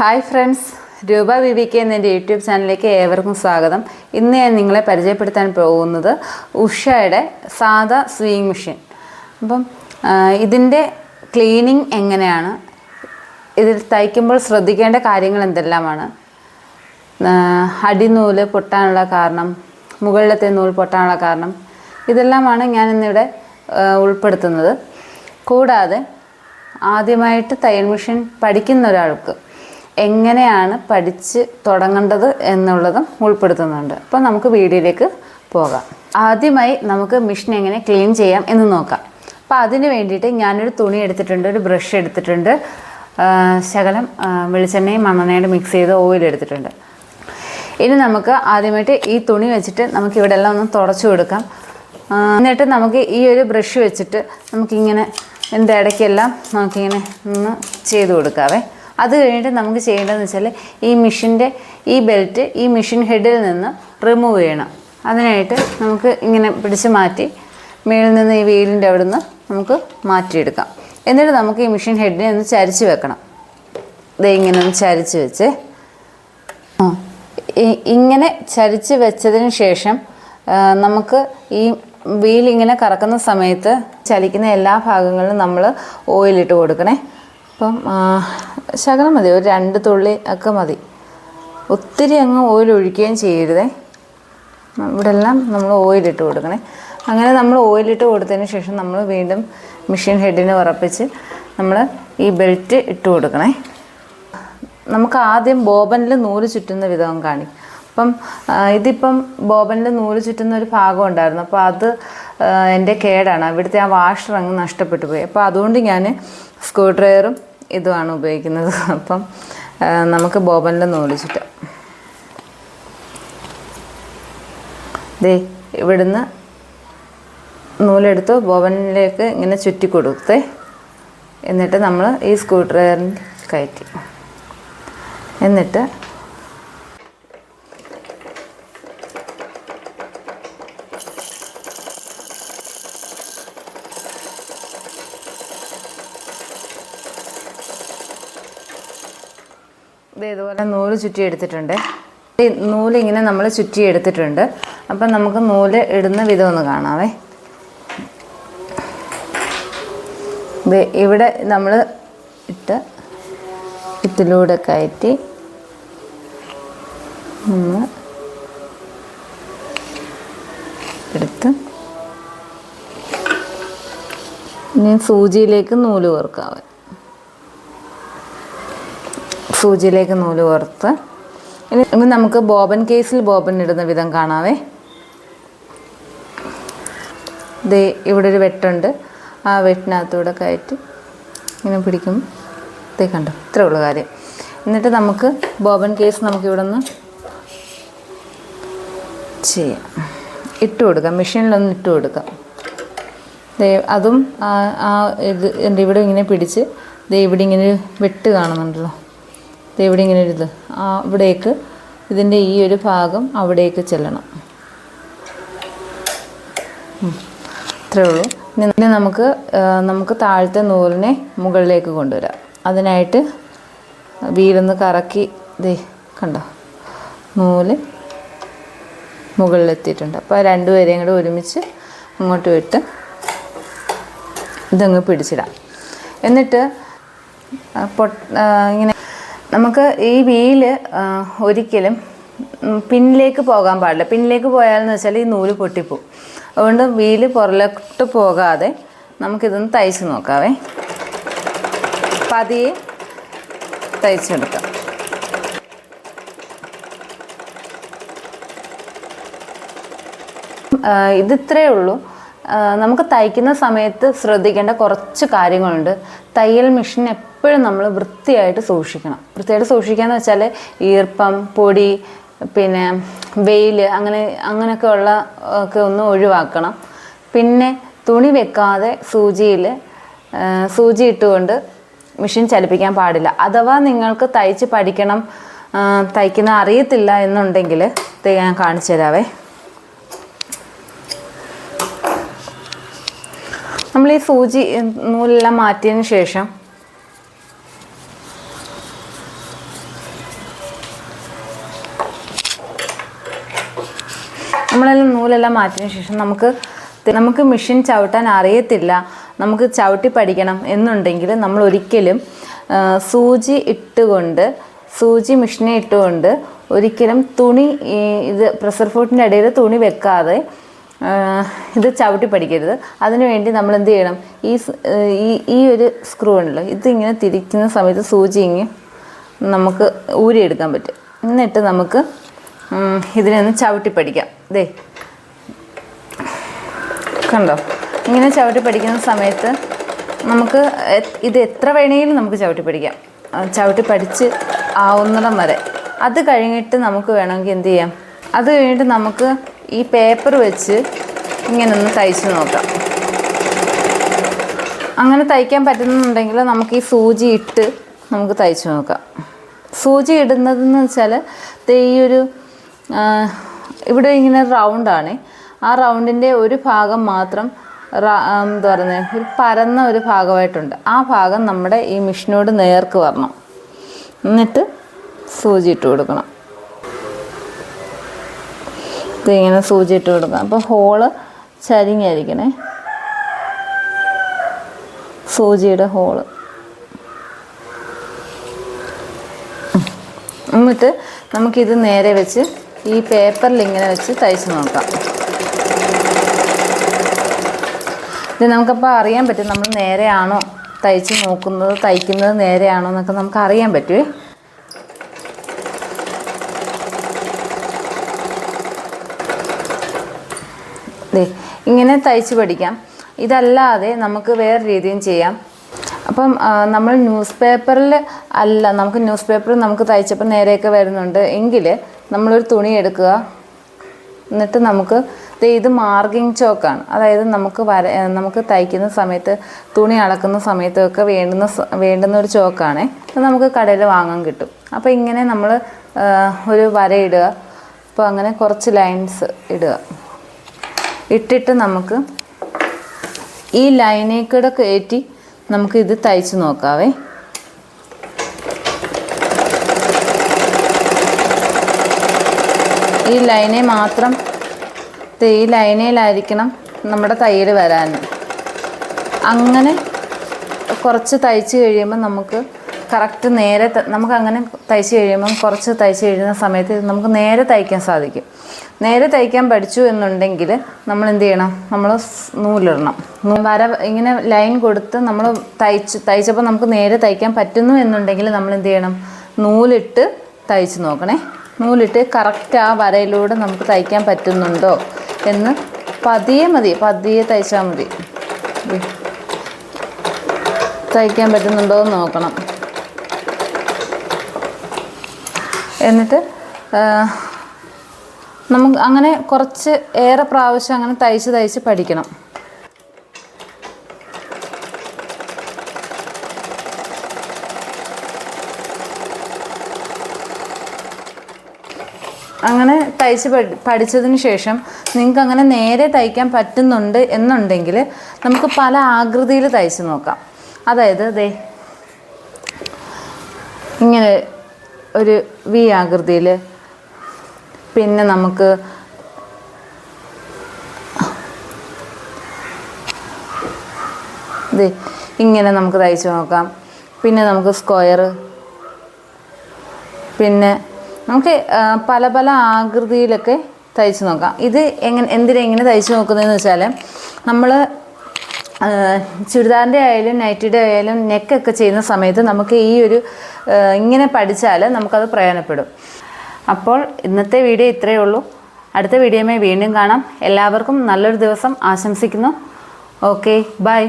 Hi friends Roopa V V K എന്ന എന്റെ YouTube ചാനലിലേക്ക് ഏവർക്കും സ്വാഗതം. ഇന്ന് ഞാൻ നിങ്ങളെ പരിചയപ്പെടുത്താൻ പോകുന്നത് ഉഷയുടെ സാധാ സ്വിങ് മെഷീൻ അപ്പം ഇതിന്റെ ക്ലീനിങ് എങ്ങനെയാണ്? ഇതിൽ തയ്ക്കുമ്പോൾ ശ്രദ്ധിക്കേണ്ട കാര്യങ്ങൾ എന്തെല്ലാമാണ്? അടിനൂൽ പൊട്ടാനുള്ള കാരണം മുകളിലത്തെ നൂൽ പൊട്ടാനുള്ള കാരണം ഇതെല്ലാമാണ് ഞാൻ ഇന്നിവിടെ ഉൾപ്പെടുത്തുന്നത്. കൂടാതെ ആദ്യമായിട്ട് തയ്യൽ മെഷീൻ പഠിക്കുന്ന ഒരാൾക്ക് എങ്ങനെയാണ് പഠിച്ച് തുടങ്ങേണ്ടത് എന്നുള്ളതും ഉൾപ്പെടുത്തുന്നുണ്ട്. അപ്പോൾ നമുക്ക് വീഡിയോയിലേക്ക് പോകാം. ആദ്യമായി നമുക്ക് മെഷീൻ എങ്ങനെ ക്ലീൻ ചെയ്യാം എന്ന് നോക്കാം. അപ്പോൾ അതിന് വേണ്ടിയിട്ട് ഞാനൊരു തുണി എടുത്തിട്ടുണ്ട് ഒരു ബ്രഷ് എടുത്തിട്ടുണ്ട്. ശകലം വെളിച്ചെണ്ണയും മണ്ണെണ്ണയും മിക്സ് ചെയ്ത് ഓയിൽ എടുത്തിട്ടുണ്ട്. ഇനി നമുക്ക് ആദ്യമായിട്ട് ഈ തുണി വെച്ചിട്ട് നമുക്ക് ഇവിടെ എല്ലാം ഒന്ന് തുടച്ചു കൊടുക്കാം. എന്നിട്ട് നമുക്ക് ഈ ഒരു ബ്രഷ് വെച്ചിട്ട് നമുക്കിങ്ങനെ എന്റെ ഇടയ്ക്കെല്ലാം നമുക്കിങ്ങനെ ഒന്ന് ചെയ്ത് കൊടുക്കാവേ. അത് കഴിഞ്ഞിട്ട് നമുക്ക് ചെയ്യേണ്ടതെന്ന് വെച്ചാൽ ഈ മിഷിന്റെ ഈ ബെൽറ്റ് ഈ മിഷിൻ ഹെഡിൽ നിന്ന് റിമൂവ് ചെയ്യണം. അതിനായിട്ട് നമുക്ക് ഇങ്ങനെ പിടിച്ച് മാറ്റി മേളിൽ നിന്ന് ഈ വീലിന്റെ അവിടെ നിന്ന് നമുക്ക് മാറ്റിയെടുക്കാം. എന്നിട്ട് നമുക്ക് ഈ മിഷിൻ ഹെഡിനെ ഒന്ന് ചരിച്ച് വെക്കണം. ദേ ഇങ്ങനെ ഒന്ന് ചരിച്ച് വെച്ച്. ഇങ്ങനെ ചരിച്ച് വെച്ചതിന് ശേഷം നമുക്ക് ഈ വീൽ ഇങ്ങനെ കറക്കുന്ന സമയത്ത് ചലിക്കുന്ന എല്ലാ ഭാഗങ്ങളിലും നമ്മൾ ഓയിലിട്ട് കൊടുക്കണേ. അപ്പം ശകലം മതി. ഒരു രണ്ട് തുള്ളി ഒക്കെ മതി. ഒത്തിരി അങ്ങ് ഓയിൽ ഒഴിക്കുകയും ചെയ്യരുതേ. ഇവിടെ എല്ലാം നമ്മൾ ഓയിലിട്ട് കൊടുക്കണേ. അങ്ങനെ നമ്മൾ ഓയിലിട്ട് കൊടുത്തതിന് ശേഷം നമ്മൾ വീണ്ടും മെഷീൻ ഹെഡിന് ഉറപ്പിച്ച് നമ്മൾ ഈ ബെൽറ്റ് ഇട്ട് കൊടുക്കണേ. നമുക്ക് ആദ്യം ബോബനിൽ നൂൽ ചുറ്റുന്ന വിധവും കാണിക്കും. അപ്പം ഇതിപ്പം ബോബനിൽ നൂൽ ചുറ്റുന്ന ഒരു ഭാഗം ഉണ്ടായിരുന്നു. അപ്പോൾ അത് എന്റെ കേടാണ്. അവിടുത്തെ ആ വാഷർ അങ്ങ് നഷ്ടപ്പെട്ടു പോയി. അപ്പോൾ അതുകൊണ്ട് ഞാൻ സ്ക്രൂ ഡ്രൈവറും ഇതുമാണ് ഉപയോഗിക്കുന്നത്. അപ്പം നമുക്ക് ബോബന്റെ നൂൽ ചുറ്റാം. ദേ ഇവിടുന്ന് നൂലെടുത്ത് ബോബനിലേക്ക് ഇങ്ങനെ ചുറ്റി കൊടുത്തേ. എന്നിട്ട് നമ്മൾ ഈ സ്ക്രൂ ഡ്രൈവറിൽ കയറ്റി. എന്നിട്ട് ഇത് ഇതുപോലെ നൂൽ ചുറ്റി എടുത്തിട്ടുണ്ട്. നൂൽ ഇങ്ങനെ നമ്മൾ ചുറ്റി എടുത്തിട്ടുണ്ട്. അപ്പം നമുക്ക് നൂൽ ഇടുന്ന വിധം ഒന്ന് കാണാവേ. ഇവിടെ നമ്മൾ ഇട്ട് ഇതിലൂടെ കയറ്റി നമ്മൾ എടുത്ത് ഇനി സൂചിയിലേക്ക് നൂൽ കോർക്കാവേ. സൂചിയിലേക്ക് നൂൽ കോർത്ത്. ഇനി ഇനി നമുക്ക് ബോബൻ കേസിൽ ബോബൻ ഇടുന്ന വിധം കാണാവേ. ദേ ഇവിടെ ഒരു വെട്ടുണ്ട്. ആ വെട്ടിനകത്തൂടെ കയറ്റി ഇങ്ങനെ പിടിക്കും. ദേ കണ്ടു? ഇത്രേ ഉള്ളൂ കാര്യം. എന്നിട്ട് നമുക്ക് ബോബൻ കേസ് നമുക്ക് ഇവിടെ നിന്ന് ചെയ്യാം. ഇട്ട് കൊടുക്കാം. മെഷീനിലൊന്ന് ഇട്ട് കൊടുക്കാം. അതും ആ ഇത് എന്റെ ഇവിടെ ഇങ്ങനെ പിടിച്ച് ദേ ഇവിടെ ഇങ്ങനെ വെട്ട് കാണുന്നുണ്ടല്ലോ. ഇവിടെ ഇങ്ങനെ ഒരു ഇത്. ആ ഇവിടേക്ക് ഇതിന്റെ ഈ ഒരു ഭാഗം അവിടേക്ക് ചെല്ലണം. അത്രേ ഉള്ളൂ. ഇനി നമുക്ക് നമുക്ക് താഴത്തെ നൂലിനെ മുകളിലേക്ക് കൊണ്ടുവരാം. അതിനായിട്ട് വീലൊന്ന് കറക്കി ദേ കണ്ടോ? നൂൽ മുകളിലെത്തിയിട്ടുണ്ട്. അപ്പോൾ രണ്ടുപേരെയും കൂടെ ഒരുമിച്ച് അങ്ങോട്ട് വിട്ട് ഇതങ്ങ് പിടിച്ചിടാം. എന്നിട്ട് പൊട്ട് ഇങ്ങനെ നമുക്ക് ഈ വീൽ ഒരിക്കലും പിന്നിലേക്ക് പോകാൻ പാടില്ല. പിന്നിലേക്ക് പോയാലെന്ന് വെച്ചാൽ ഈ നൂൽ പൊട്ടിപ്പോവും. അതുകൊണ്ട് വീൽ പുറലോട്ട് പോകാതെ നമുക്കിതൊന്ന് തയ്ച്ച് നോക്കാവേ. പതിയെ തയ്ച്ചെടുക്കാം. ഇത് ഉള്ളൂ. നമുക്ക് തയ്ക്കുന്ന സമയത്ത് ശ്രദ്ധിക്കേണ്ട കുറച്ച് കാര്യങ്ങളുണ്ട്. തയ്യൽ മെഷീൻ എപ്പോഴും നമ്മൾ വൃത്തിയായിട്ട് സൂക്ഷിക്കണം. വൃത്തിയായിട്ട് സൂക്ഷിക്കുക എന്ന് വെച്ചാൽ ഈർപ്പം പൊടി പിന്നെ വെയിൽ അങ്ങനെ അങ്ങനെയൊക്കെ ഉള്ള ഒക്കെ ഒന്ന് ഒഴിവാക്കണം. പിന്നെ തുണി വെക്കാതെ സൂചിയിൽ സൂചി ഇട്ടുകൊണ്ട് മെഷീൻ ചലിപ്പിക്കാൻ പാടില്ല. അഥവാ നിങ്ങൾക്ക് തയ്ച്ച് പഠിക്കണം തയ്ക്കുന്ന അറിയത്തില്ല എന്നുണ്ടെങ്കിൽ ഞാൻ കാണിച്ചു തരാവേ. നമ്മൾ ഈ സൂചി നൂലെല്ലാം മാറ്റിയതിന് ശേഷം നമ്മളെല്ലാം നൂലെല്ലാം മാറ്റിയതിന് ശേഷം നമുക്ക് നമുക്ക് മെഷീൻ ചവിട്ടാൻ അറിയത്തില്ല. നമുക്ക് ചവിട്ടി പഠിക്കണം എന്നുണ്ടെങ്കിൽ നമ്മൾ ഒരിക്കലും സൂചി ഇട്ടുകൊണ്ട് സൂചി മെഷീനെ ഇട്ടുകൊണ്ട് ഒരിക്കലും തുണി ഇത് പ്രഷർ ഫോട്ടിന്റെ ഇടയിൽ തുണി വെക്കാതെ ഇത് ചവിട്ടി പഠിക്കരുത്. അതിനുവേണ്ടി നമ്മൾ എന്ത് ചെയ്യണം? ഈ ഈ ഒരു സ്ക്രൂ ഉണ്ടല്ലോ ഇതിങ്ങനെ തിരിക്കുന്ന സമയത്ത് സൂചി ഇങ്ങനെ നമുക്ക് ഊരിയെടുക്കാൻ പറ്റും. എന്നിട്ട് നമുക്ക് ഇതിനെ ഒന്ന് ചവിട്ടി പഠിക്കാം. ദേ. കണ്ടോ? ഇങ്ങനെ ചവിട്ടി പഠിക്കുന്ന സമയത്ത് നമുക്ക് ഇത് എത്ര വേണമെങ്കിലും നമുക്ക് ചവിട്ടി പഠിക്കാം. ചവിട്ടി പഠിച്ച് ആവുന്നിടം വരെ. അത് കഴിഞ്ഞിട്ട് നമുക്ക് വേണമെങ്കിൽ എന്ത് ചെയ്യാം? അത് കഴിഞ്ഞിട്ട് നമുക്ക് ഈ പേപ്പർ വെച്ച് ഇങ്ങനെ ഒന്ന് തയ്ച്ച് നോക്കാം. അങ്ങനെ തയ്ക്കാൻ പറ്റുന്നുണ്ടെങ്കിൽ നമുക്ക് ഈ സൂചി ഇട്ട് നമുക്ക് തയ്ച്ചു നോക്കാം. സൂചി ഇടുന്നതെന്ന് വെച്ചാൽ ഈ ഒരു ഇവിടെ ഇങ്ങനെ റൗണ്ടാണ് ആ റൗണ്ടിന്റെ ഒരു ഭാഗം മാത്രം എന്താ പറയുന്നത് ഒരു പരന്ന ഒരു ഭാഗമായിട്ടുണ്ട്. ആ ഭാഗം നമ്മുടെ ഈ മിഷനോട് നേർക്ക് വരണം. എന്നിട്ട് സൂചി ഇട്ട് കൊടുക്കണം. ഇതിങ്ങനെ സൂചി ഇട്ട് കൊടുക്കാം. അപ്പോൾ ഹോൾ ചരിഞ്ഞായിരിക്കണേ. സൂചിയുടെ ഹോൾ. എന്നിട്ട് നമുക്കിത് നേരെ വെച്ച് ഈ പേപ്പറിൽ ഇങ്ങനെ വെച്ച് തയ്ച്ച് നോക്കാം. ഇത് നമുക്കപ്പോൾ അറിയാൻ പറ്റും നമ്മൾ നേരെയാണോ തയ്ച്ച് നോക്കുന്നത് തയ്ക്കുന്നത് നേരെയാണോ എന്നൊക്കെ നമുക്ക് അറിയാൻ പറ്റുമേ ദേ ഇങ്ങനെ തയ്ച്ച് പഠിക്കാം. ഇതല്ലാതെ നമുക്ക് വേറെ രീതിയും ചെയ്യാം. അപ്പം നമ്മൾ ന്യൂസ് പേപ്പറിൽ അല്ല നമുക്ക് ന്യൂസ് പേപ്പറിൽ നമുക്ക് തയ്ച്ചപ്പോൾ നേരെയൊക്കെ വരുന്നുണ്ട്. എങ്കിൽ നമ്മളൊരു തുണി എടുക്കുക. എന്നിട്ട് നമുക്ക് ഇത് മാർഗിങ് ചോക്കാണ്. അതായത് നമുക്ക് വര നമുക്ക് തയ്ക്കുന്ന സമയത്ത് തുണി അളക്കുന്ന സമയത്തൊക്കെ വേണ്ടുന്ന വേണ്ടുന്ന ഒരു ചോക്കാണേ. അത് നമുക്ക് കടയിൽ വാങ്ങാൻ കിട്ടും. അപ്പോൾ ഇങ്ങനെ നമ്മൾ ഒരു വര ഇടുക. അപ്പോൾ അങ്ങനെ കുറച്ച് ലൈൻസ് ഇടുക. ഇട്ടിട്ട് നമുക്ക് ഈ ലൈനേക്കൂടെ കൂടെ കയറ്റി നമുക്ക് ഇത് തയ്ച്ച് നോക്കാവേ. ഈ ലൈനെ മാത്രം ഈ ലൈനയിലായിരിക്കണം നമ്മുടെ തയ്യൽ വരാൻ. അങ്ങനെ കുറച്ച് തയ്ച്ച് കഴിയുമ്പോൾ നമുക്ക് കറക്റ്റ് നേരെ നമുക്ക് അങ്ങനെ തയ്ച്ച് കഴിയുമ്പം കുറച്ച് തയ്ച്ച് കഴിയുന്ന സമയത്ത് നമുക്ക് നേരെ തയ്ക്കാൻ സാധിക്കും. നേരെ തയ്ക്കാൻ പഠിച്ചു എന്നുണ്ടെങ്കിൽ നമ്മൾ എന്ത് ചെയ്യണം? നമ്മൾ നൂലിടണം. വര ഇങ്ങനെ ലൈൻ കൊടുത്ത് നമ്മൾ തയ്ച്ച് തയ്ച്ചപ്പോൾ നമുക്ക് നേരെ തയ്ക്കാൻ പറ്റുന്നു എന്നുണ്ടെങ്കിൽ നമ്മൾ എന്ത് ചെയ്യണം? നൂലിട്ട് തയ്ച്ച് നോക്കണേ. നൂലിട്ട് കറക്റ്റ് ആ വരയിലൂടെ നമുക്ക് തയ്ക്കാൻ പറ്റുന്നുണ്ടോ എന്ന് പതിയെ മതി. പതിയെ തയ്ച്ചാൽ മതി. തയ്ക്കാൻ പറ്റുന്നുണ്ടോ എന്ന് നോക്കണം. എന്നിട്ട് നമുക്ക് അങ്ങനെ കുറച്ച് ഏറെ പ്രാവശ്യം അങ്ങനെ തയ്ച്ച് തയ്ച്ച് പഠിക്കണം. അങ്ങനെ തയ്ച്ച് പഠി പഠിച്ചതിന് ശേഷം നിങ്ങൾക്ക് അങ്ങനെ നേരെ തയ്ക്കാൻ പറ്റുന്നുണ്ട് എന്നുണ്ടെങ്കിൽ നമുക്ക് പല ആകൃതിയിൽ തയ്ച്ച് നോക്കാം. അതായത് ദേ ഇങ്ങനെ ഒരു വി ആകൃതിയിൽ പിന്നെ നമുക്ക് ഇങ്ങനെ നമുക്ക് തയ്ച്ച് നോക്കാം. പിന്നെ നമുക്ക് സ്ക്വയർ പിന്നെ നമുക്ക് പല പല ആകൃതിയിലൊക്കെ തയ്ച്ച് നോക്കാം. ഇത് എങ്ങനെ എന്തിനാ എങ്ങനെ തയ്ച്ച് നോക്കുന്നതെന്ന് വെച്ചാൽ നമ്മൾ ചുരിദാറിന്റെ ആയാലും നൈറ്റിയുടെ ആയാലും നെക്കൊക്കെ ചെയ്യുന്ന സമയത്ത് നമുക്ക് ഈ ഒരു ഇങ്ങനെ പഠിച്ചാൽ നമുക്കത് പ്രയോജനപ്പെടും. അപ്പോൾ ഇന്നത്തെ വീഡിയോ ഇത്രയേ ഉള്ളൂ. അടുത്ത വീഡിയോയുമായി വീണ്ടും കാണാം. എല്ലാവർക്കും നല്ലൊരു ദിവസം ആശംസിക്കുന്നു. Okay bye